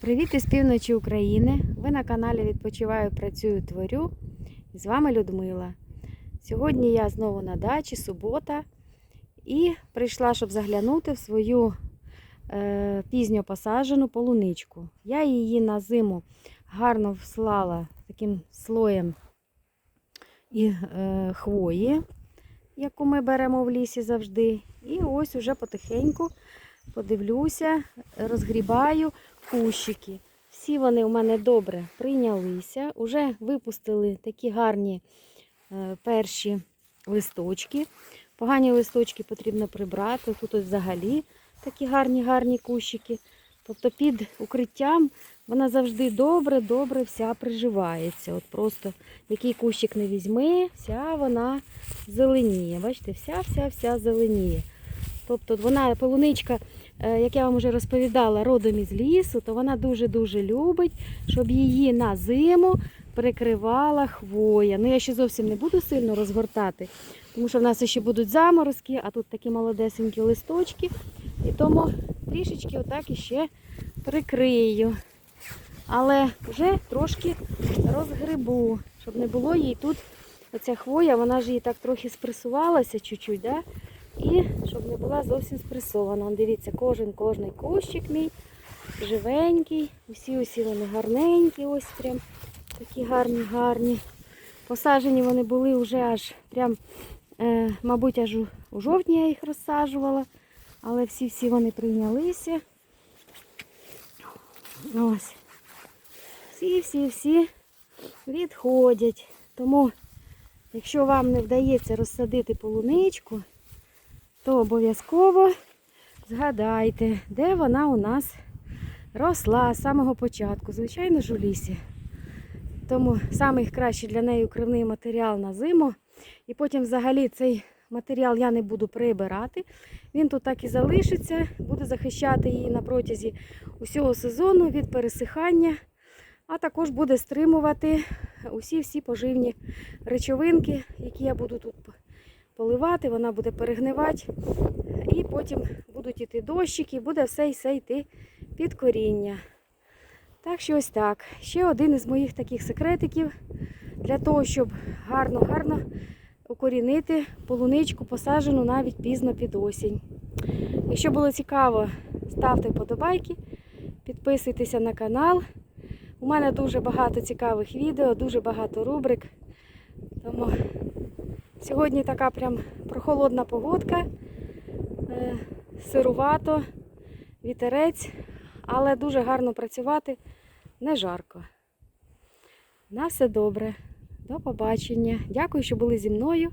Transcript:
Привіт із півночі України. Ви на каналі Відпочиваю, працюю, творю. І з вами Людмила. Сьогодні я знову на дачі, субота, і прийшла, щоб заглянути в свою е, пізньо посаджену полуничку. Я її на зиму гарно вслала таким слоєм і е, хвої, яку ми беремо в лісі завжди. І ось уже потихеньку подивлюся, розгрібаю кущики. Всі вони у мене добре прийнялися. Уже випустили такі гарні е, перші листочки. Погані листочки потрібно прибрати. Тут ось взагалі такі гарні гарні кущики. Тобто під укриттям вона завжди добре-добре вся приживається. От просто який кущик не візьми, вся вона зеленіє. Бачите, вся-вся-вся зеленіє. Тобто вона полуничка, е, як я вам вже розповідала, родом із лісу, то вона дуже-дуже любить, щоб її на зиму прикривала хвоя. Ну, я ще зовсім не буду сильно розгортати, тому що в нас ще будуть заморозки, а тут такі молодесенькі листочки. І тому трішечки отак іще прикрию. Але вже трошки розгребу, щоб не було їй тут оця хвоя, вона ж їй так трохи спресувалася чуть-чуть, да? І щоб не була зовсім спресована. Дивіться, кожен кожний кущик мій живенький. Усі усі вони гарненькі, ось прям такі гарні, гарні. Посаджені вони були вже аж прям, е, мабуть, аж у, у жовтні я їх розсаджувала, але всі-всі вони прийнялися. Ось. Всі-всі-всі відходять. Тому, якщо вам не вдається розсадити полуничку, то обов'язково згадайте, де вона у нас росла з самого початку. Звичайно ж у лісі. Тому найкращий для неї укривний матеріал на зиму. І потім взагалі цей матеріал я не буду прибирати. Він тут так і залишиться, буде захищати її на протязі усього сезону від пересихання, а також буде стримувати усі-всі поживні речовинки, які я буду тут поливати, вона буде перегнивати. І потім будуть йти дощики, буде все і все йти під коріння. Так що ось так. Ще один із моїх таких секретиків для того, щоб гарно-гарно укорінити полуничку, посаджену навіть пізно під осінь. Якщо було цікаво, ставте вподобайки, підписуйтеся на канал. У мене дуже багато цікавих відео, дуже багато рубрик. Тому сьогодні така прям прохолодна погодка, е, сирувато, вітерець, але дуже гарно працювати, не жарко. На все добре. До побачення. Дякую, що були зі мною.